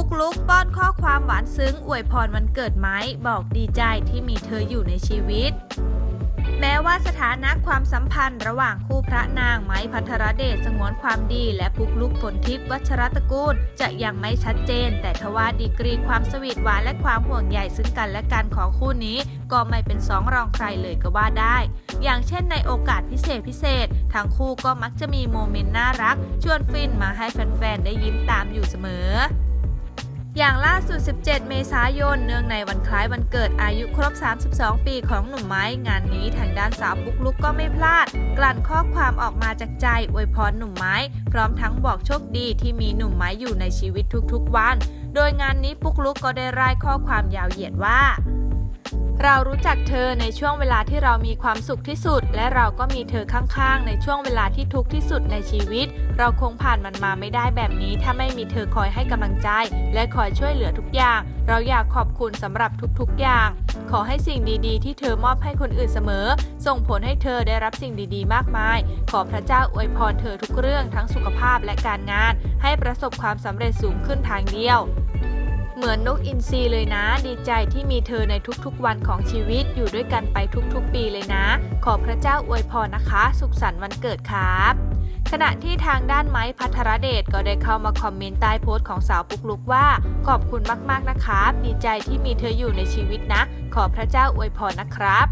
ปุ๊กลุกป้อนข้อความหวานซึ้ง อวยพรวันเกิดไม้ บอกดีใจที่มีเธออยู่ในชีวิต แม้ว่าสถานะความสัมพันธ์ระหว่างคู่พระนางไม้พัทรเดชสงวนความดี และปุกลุกฝนทิพย์วัชรตระกูล จะยังไม่ชัดเจน แต่ทว่าดีกรีความสวีทหวานและความห่วงใยซึ่งกันและกันของคู่นี้ ก็ไม่เป็นสองรองใครเลยก็ว่าได้ อย่างเช่นในโอกาสพิเศษพิเศษทั้งคู่ก็มักจะมีโมเมนต์น่ารัก ชวนฟินมาให้แฟนๆได้ยิ้มตามอยู่เสมอ อย่างล่าสุด 17 เมษายน เนื่องในวันคล้ายวันเกิดอายุครบ 32 ปีของหนุ่มไม้ งานนี้ทางด้านสาวปุ๊กลุกก็ไม่พลาด กลั่นข้อความออกมาจากใจอวยพรหนุ่มไม้ พร้อมทั้งบอกโชคดีที่มีหนุ่มไม้อยู่ในชีวิตทุกๆวัน โดยงานนี้ปุ๊กลุกก็ได้ร่ายข้อความยาวเหยียดว่า เรารู้จักเธอในช่วงเวลาที่เรามีความสุขที่สุด และเราก็มีเธอข้างๆ ในช่วงเวลาที่ทุกข์ที่สุดในชีวิต เราคงผ่านมันมาไม่ได้แบบนี้ ถ้าไม่มีเธอคอยให้กำลังใจ และคอยช่วยเหลือทุกอย่าง เราอยากขอบคุณสำหรับทุกๆอย่าง ขอให้สิ่งดีๆ ที่เธอมอบให้คนอื่นเสมอ ส่งผลให้เธอได้รับสิ่งดีๆ มากมาย ขอพระเจ้าอวยพรเธอทุกเรื่องทั้งสุขภาพและการงาน ให้ประสบความสำเร็จสูงขึ้นทางเดียว เหมือนนกอินทรีเลยนะ ดีใจที่มีเธอในทุกๆวันของชีวิตอยู่ด้วยกันไปทุกๆปีเลยนะ ขอพระเจ้าอวยพรนะคะ สุขสันต์วันเกิดครับขณะที่ทางด้านไม้พัทรเดชก็ได้เข้ามาคอมเมนต์ใต้โพสต์ของสาวปุกลุกว่า ขอบคุณมากๆนะครับดีใจที่มีเธออยู่ในชีวิตนะ ขอพระเจ้าอวยพรนะครับ